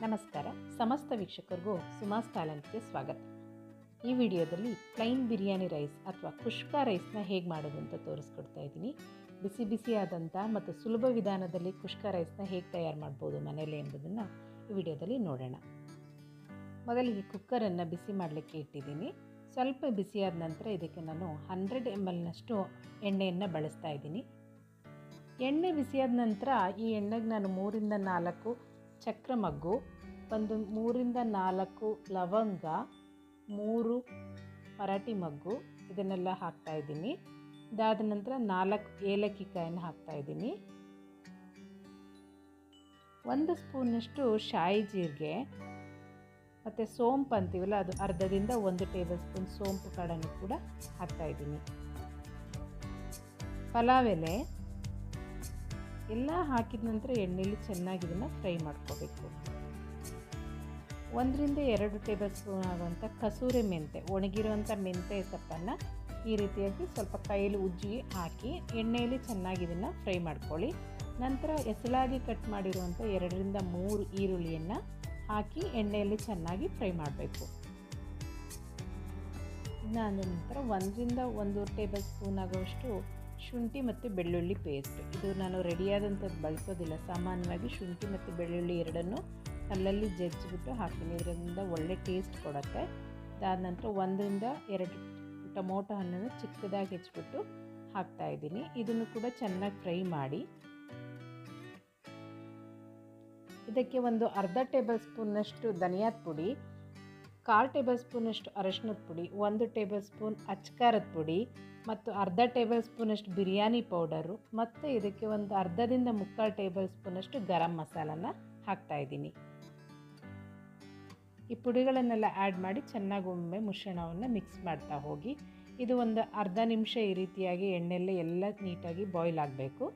ನಮಸ್ಕಾರ. ಸಮಸ್ತ ವೀಕ್ಷಕರಿಗೂ ಸುಮಾಸ್ ಟ್ಯಾಲೆಂಟ್ಗೆ ಸ್ವಾಗತ. ಈ ವಿಡಿಯೋದಲ್ಲಿ ಪ್ಲೈನ್ ಬಿರಿಯಾನಿ ರೈಸ್ ಅಥವಾ ಕುಷ್ಕ ರೈಸ್ನ ಹೇಗೆ ಮಾಡೋದು ಅಂತ ತೋರಿಸ್ಕೊಡ್ತಾ ಇದ್ದೀನಿ. ಬಿಸಿ ಬಿಸಿಯಾದಂಥ ಮತ್ತು ಸುಲಭ ವಿಧಾನದಲ್ಲಿ ಕುಷ್ಕ ರೈಸ್ನ ಹೇಗೆ ತಯಾರು ಮಾಡ್ಬೋದು ಮನೇಲಿ ಎಂಬುದನ್ನು ಈ ವಿಡಿಯೋದಲ್ಲಿ ನೋಡೋಣ. ಮೊದಲಿಗೆ ಕುಕ್ಕರನ್ನು ಬಿಸಿ ಮಾಡಲಿಕ್ಕೆ ಇಟ್ಟಿದ್ದೀನಿ. ಸ್ವಲ್ಪ ಬಿಸಿಯಾದ ನಂತರ ಇದಕ್ಕೆ ನಾನು ಹಂಡ್ರೆಡ್ ಎಂ ಎಲ್ನಷ್ಟು ಎಣ್ಣೆಯನ್ನು ಬಳಸ್ತಾ ಇದ್ದೀನಿ. ಎಣ್ಣೆ ಬಿಸಿಯಾದ ನಂತರ ಈ ಎಣ್ಣೆಗೆ ನಾನು ಮೂರಿಂದ ನಾಲ್ಕು ಚಕ್ರ ಮಗ್ಗು ಒಂದು ಮೂರಿಂದ ನಾಲ್ಕು ಲವಂಗ, ಮೂರು ಮರಾಠಿ ಮಗ್ಗು, ಇದನ್ನೆಲ್ಲ ಹಾಕ್ತಾ ಇದ್ದೀನಿ. ಇದಾದ ನಂತರ ನಾಲ್ಕು ಏಲಕ್ಕಿ ಕಾಯನ್ನು ಹಾಕ್ತಾ ಇದ್ದೀನಿ. ಒಂದು ಸ್ಪೂನಷ್ಟು ಶಾಯಿ ಜೀರಿಗೆ, ಮತ್ತು ಸೋಂಪು ಅಂತೀವಲ್ಲ, ಅದು ಅರ್ಧದಿಂದ ಒಂದು ಟೇಬಲ್ ಸ್ಪೂನ್ ಸೋಂಪು ಕಾಳನ್ನು ಕೂಡ ಹಾಕ್ತಾ ಇದ್ದೀನಿ. ಪಲಾವ್ ಎಲೆ ಎಲ್ಲ ಹಾಕಿದ ನಂತರ ಎಣ್ಣೆಯಲ್ಲಿ ಚೆನ್ನಾಗಿ ಇದನ್ನು ಫ್ರೈ ಮಾಡ್ಕೋಬೇಕು. ಒಂದರಿಂದ ಎರಡು ಟೇಬಲ್ ಸ್ಪೂನ್ ಆಗುವಂಥ ಕಸೂರಿ ಮೆಂತೆ ಒಣಗಿರುವಂಥ ಮೆಂತೆ ಸೊಪ್ಪನ್ನು ಈ ರೀತಿಯಾಗಿ ಸ್ವಲ್ಪ ಕೈಯಲ್ಲಿ ಉಜ್ಜಿ ಹಾಕಿ ಎಣ್ಣೆಯಲ್ಲಿ ಚೆನ್ನಾಗಿ ಇದನ್ನು ಫ್ರೈ ಮಾಡ್ಕೊಳ್ಳಿ. ನಂತರ ಎಸಲಾಗಿ ಕಟ್ ಮಾಡಿರುವಂಥ ಎರಡರಿಂದ ಮೂರು ಈರುಳ್ಳಿಯನ್ನು ಹಾಕಿ ಎಣ್ಣೆಯಲ್ಲಿ ಚೆನ್ನಾಗಿ ಫ್ರೈ ಮಾಡಬೇಕು. ನಂತರ ಒಂದರಿಂದ ಒಂದು ಟೇಬಲ್ ಸ್ಪೂನ್ ಆಗುವಷ್ಟು ಶುಂಠಿ ಮತ್ತು ಬೆಳ್ಳುಳ್ಳಿ ಪೇಸ್ಟ್ ಇದು ನಾನು ರೆಡಿಯಾದಂಥದ್ದು ಬಳಸೋದಿಲ್ಲ. ಸಾಮಾನ್ಯವಾಗಿ ಶುಂಠಿ ಮತ್ತು ಬೆಳ್ಳುಳ್ಳಿ ಎರಡನ್ನು ಕಲ್ಲಲ್ಲಿ ಜಜ್ಜಿಬಿಟ್ಟು ಹಾಕ್ತೀನಿ. ಇದರಿಂದ ಒಳ್ಳೆ ಟೇಸ್ಟ್ ಕೊಡುತ್ತೆ. ಅದಾದ ನಂತರ ಒಂದರಿಂದ ಎರಡು ಟೊಮೊಟೊ ಹಣ್ಣನ್ನು ಚಿಕ್ಕದಾಗಿ ಹೆಚ್ಚಿಬಿಟ್ಟು ಹಾಕ್ತಾ ಇದ್ದೀನಿ. ಇದನ್ನು ಕೂಡ ಚೆನ್ನಾಗಿ ಫ್ರೈ ಮಾಡಿ. ಇದಕ್ಕೆ ಒಂದು ಅರ್ಧ ಟೇಬಲ್ ಸ್ಪೂನ್ನಷ್ಟು ಧನಿಯಾದ ಪುಡಿ ಕಾಲು ಟೇಬಲ್ ಸ್ಪೂನಷ್ಟು ಅರಶಿನದ ಪುಡಿ, ಒಂದು ಟೇಬಲ್ ಸ್ಪೂನ್ ಅಚ್ಕಾರದ ಪುಡಿ ಮತ್ತು ಅರ್ಧ ಟೇಬಲ್ ಸ್ಪೂನಷ್ಟು ಬಿರಿಯಾನಿ ಪೌಡರು ಮತ್ತು ಇದಕ್ಕೆ ಒಂದು ಅರ್ಧದಿಂದ ಮುಕ್ಕಾಲು ಟೇಬಲ್ ಸ್ಪೂನಷ್ಟು ಗರಂ ಮಸಾಲನ ಹಾಕ್ತಾಯಿದ್ದೀನಿ ಈ ಪುಡಿಗಳನ್ನೆಲ್ಲ ಆ್ಯಡ್ ಮಾಡಿ ಚೆನ್ನಾಗಿ ಒಮ್ಮೆ ಮಿಶ್ರಣವನ್ನು ಮಿಕ್ಸ್ ಮಾಡ್ತಾ ಹೋಗಿ, ಇದು ಒಂದು ಅರ್ಧ ನಿಮಿಷ ಈ ರೀತಿಯಾಗಿ ಎಣ್ಣೆಲ್ಲೇ ಎಲ್ಲ ನೀಟಾಗಿ ಬಾಯ್ಲ್ ಆಗಬೇಕು.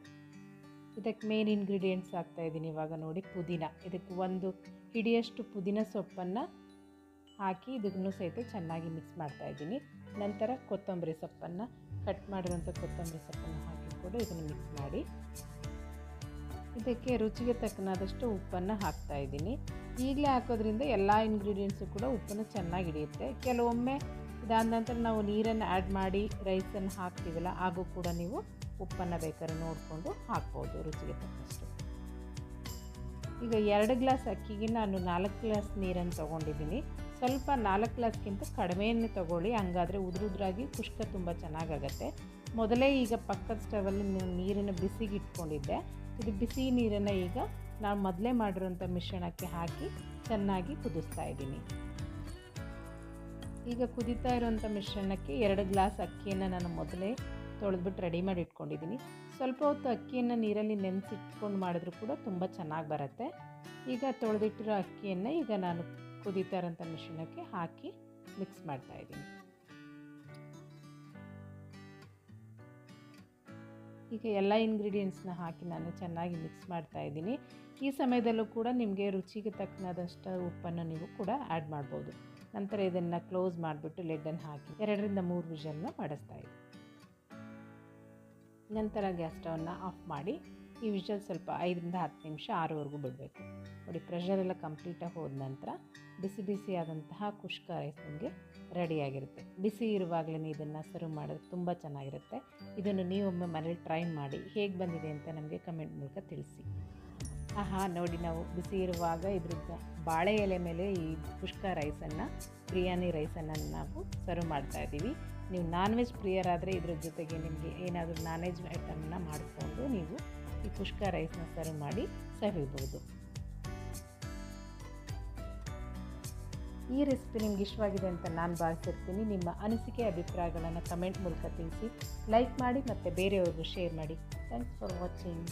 ಇದಕ್ಕೆ ಮೇನ್ ಇಂಗ್ರೀಡಿಯೆಂಟ್ಸ್ ಹಾಕ್ತಾಯಿದ್ದೀನಿ ಇವಾಗ ನೋಡಿ ಪುದೀನ, ಇದಕ್ಕೆ ಒಂದು ಹಿಡಿಯಷ್ಟು ಪುದೀನ ಸೊಪ್ಪನ್ನು ಹಾಕಿ ಇದನ್ನು ಸಹಿತ ಚೆನ್ನಾಗಿ ಮಿಕ್ಸ್ ಮಾಡ್ತಾಯಿದ್ದೀನಿ ನಂತರ ಕೊತ್ತಂಬರಿ ಸೊಪ್ಪನ್ನು ಕಟ್ ಮಾಡಿದಂಥ ಕೊತ್ತಂಬರಿ ಸೊಪ್ಪನ್ನು ಹಾಕಿ ಕೂಡ ಇದನ್ನು ಮಿಕ್ಸ್ ಮಾಡಿ. ಇದಕ್ಕೆ ರುಚಿಗೆ ತಕ್ಕನಾದಷ್ಟು ಉಪ್ಪನ್ನು ಹಾಕ್ತಾ ಇದ್ದೀನಿ. ಈಗಲೇ ಹಾಕೋದ್ರಿಂದ ಎಲ್ಲ ಇಂಗ್ರೀಡಿಯೆಂಟ್ಸು ಕೂಡ ಉಪ್ಪನ್ನು ಚೆನ್ನಾಗಿ ಹಿಡಿಯುತ್ತೆ. ಕೆಲವೊಮ್ಮೆ ಇದಾದ ನಂತರ ನಾವು ನೀರನ್ನು ಆ್ಯಡ್ ಮಾಡಿ ರೈಸನ್ನು ಹಾಕ್ತೀವಲ್ಲ ಹಾಗೂ ಕೂಡ ನೀವು ಉಪ್ಪನ್ನು ಬೇಕಾದ್ರೆ ನೋಡಿಕೊಂಡು ಹಾಕ್ಬೋದು ರುಚಿಗೆ ತಕ್ಕಷ್ಟು. ಈಗ ಎರಡು ಗ್ಲಾಸ್ ಅಕ್ಕಿಗೆ ನಾನು ನಾಲ್ಕು ಗ್ಲಾಸ್ ನೀರನ್ನು ತೊಗೊಂಡಿದ್ದೀನಿ. ಸ್ವಲ್ಪ ನಾಲ್ಕು ಗ್ಲಾಸ್ಗಿಂತ ಕಡಿಮೆಯನ್ನು ತೊಗೊಳ್ಳಿ. ಹಂಗಾದರೆ ಉದುರುದ್ರಾಗಿ ಕುಷ್ಕ ತುಂಬ ಚೆನ್ನಾಗಾಗತ್ತೆ. ಮೊದಲೇ ಈಗ ಪಕ್ಕದ ಸ್ಟವಲ್ಲಿ ನೀರನ್ನು ಬಿಸಿಗೆ ಇಟ್ಕೊಂಡಿದ್ದೆ. ಇದು ಬಿಸಿ ನೀರನ್ನು ಈಗ ನಾನು ಮೊದಲೇ ಮಾಡಿರೋಂಥ ಮಿಶ್ರಣಕ್ಕೆ ಹಾಕಿ ಚೆನ್ನಾಗಿ ಕುದಿಸ್ತಾ ಇದ್ದೀನಿ. ಈಗ ಕುದಿತಾ ಇರೋಂಥ ಮಿಶ್ರಣಕ್ಕೆ ಎರಡು ಗ್ಲಾಸ್ ಅಕ್ಕಿಯನ್ನು ನಾನು ಮೊದಲೇ ತೊಳೆದ್ಬಿಟ್ಟು ರೆಡಿ ಮಾಡಿ ಇಟ್ಕೊಂಡಿದ್ದೀನಿ ಸ್ವಲ್ಪ ಹೊತ್ತು ಅಕ್ಕಿಯನ್ನು ನೀರಲ್ಲಿ ನೆನೆಸಿಟ್ಕೊಂಡು ಮಾಡಿದ್ರೂ ಕೂಡ ತುಂಬ ಚೆನ್ನಾಗಿ ಬರುತ್ತೆ. ಈಗ ತೊಳೆದಿಟ್ಟಿರೋ ಅಕ್ಕಿಯನ್ನು ಈಗ ನಾನು ಕುದೀತಾ ಇರೋಂಥ ಹಾಕಿ ಮಿಕ್ಸ್ ಮಾಡ್ತಾ ಇದ್ದೀನಿ. ಈಗ ಎಲ್ಲ ಇಂಗ್ರೀಡಿಯೆಂಟ್ಸ್ನ ಹಾಕಿ ನಾನು ಚೆನ್ನಾಗಿ ಮಿಕ್ಸ್ ಮಾಡ್ತಾ ಇದ್ದೀನಿ. ಈ ಸಮಯದಲ್ಲೂ ಕೂಡ ನಿಮಗೆ ರುಚಿಗೆ ತಕ್ಕನಾದಷ್ಟು ಉಪ್ಪನ್ನು ನೀವು ಕೂಡ ಆ್ಯಡ್ ಮಾಡ್ಬೋದು. ನಂತರ ಇದನ್ನು ಕ್ಲೋಸ್ ಮಾಡಿಬಿಟ್ಟು ಲೆಡ್ಡನ್ನು ಹಾಕಿ ಎರಡರಿಂದ ಮೂರು ವಿಷಲ್ನ ಮಾಡಿಸ್ತಾ ಇದ್ದೀನಿ. ನಂತರ ಗ್ಯಾಸ್ ಸ್ಟವನ್ನು ಆಫ್ ಮಾಡಿ ಈ ವಿಷಲ್ ಸ್ವಲ್ಪ ಐದರಿಂದ ಹತ್ತು ನಿಮಿಷ ಆರುವರೆಗೂ ಬಿಡಬೇಕು. ನೋಡಿ ಪ್ರೆಷರ್ ಎಲ್ಲ ಕಂಪ್ಲೀಟಾಗಿ ಹೋದ ನಂತರ ಬಿಸಿ ಬಿಸಿಯಾದಂತಹ ಕುಷ್ಕ ರೈಸ್ ನಿಮಗೆ ರೆಡಿಯಾಗಿರುತ್ತೆ ಬಿಸಿ ಇರುವಾಗಲೇ ಇದನ್ನು ಸರ್ವ್ ಮಾಡೋದು ತುಂಬ ಚೆನ್ನಾಗಿರುತ್ತೆ. ಇದನ್ನು ನೀವೊಮ್ಮೆ ಮನೇಲಿ ಟ್ರೈ ಮಾಡಿ ಹೇಗೆ ಬಂದಿದೆ ಅಂತ ನಮಗೆ ಕಮೆಂಟ್ ಮೂಲಕ ತಿಳಿಸಿ. ಆಹಾ, ನೋಡಿ ನಾವು ಬಿಸಿ ಇರುವಾಗ ಇದ್ರದ್ದು ಬಾಳೆ ಎಲೆ ಮೇಲೆ ಈ ಕುಷ್ಕ ರೈಸನ್ನು, ಬಿರಿಯಾನಿ ರೈಸನ್ನು ನಾವು ಸರ್ವ್ ಮಾಡ್ತಾ ಇದ್ದೀವಿ. ನೀವು ನಾನ್ ವೆಜ್ ಪ್ರಿಯರಾದರೆ ಇದ್ರ ಜೊತೆಗೆ ನಿಮಗೆ ಏನಾದರೂ ನಾನ್ ವೆಜ್ ಐಟಮ್ನ ಮಾಡಿಕೊಂಡು ನೀವು ಈ ಪುಷ್ಕ ರೈಸ್ನ ಸರ್ವ್ ಮಾಡಿ ಸವಿಬೋದು. ಈ ರೆಸಿಪಿ ನಿಮ್ಗೆ ಇಷ್ಟವಾಗಿದೆ ಅಂತ ನಾನು ಭಾವಿಸಿರ್ತೀನಿ. ನಿಮ್ಮ ಅನಿಸಿಕೆ, ಅಭಿಪ್ರಾಯಗಳನ್ನು ಕಮೆಂಟ್ ಮೂಲಕ ತಿಳಿಸಿ ಲೈಕ್ ಮಾಡಿ ಮತ್ತು ಬೇರೆಯವ್ರಿಗೂ ಶೇರ್ ಮಾಡಿ. Thanks for watching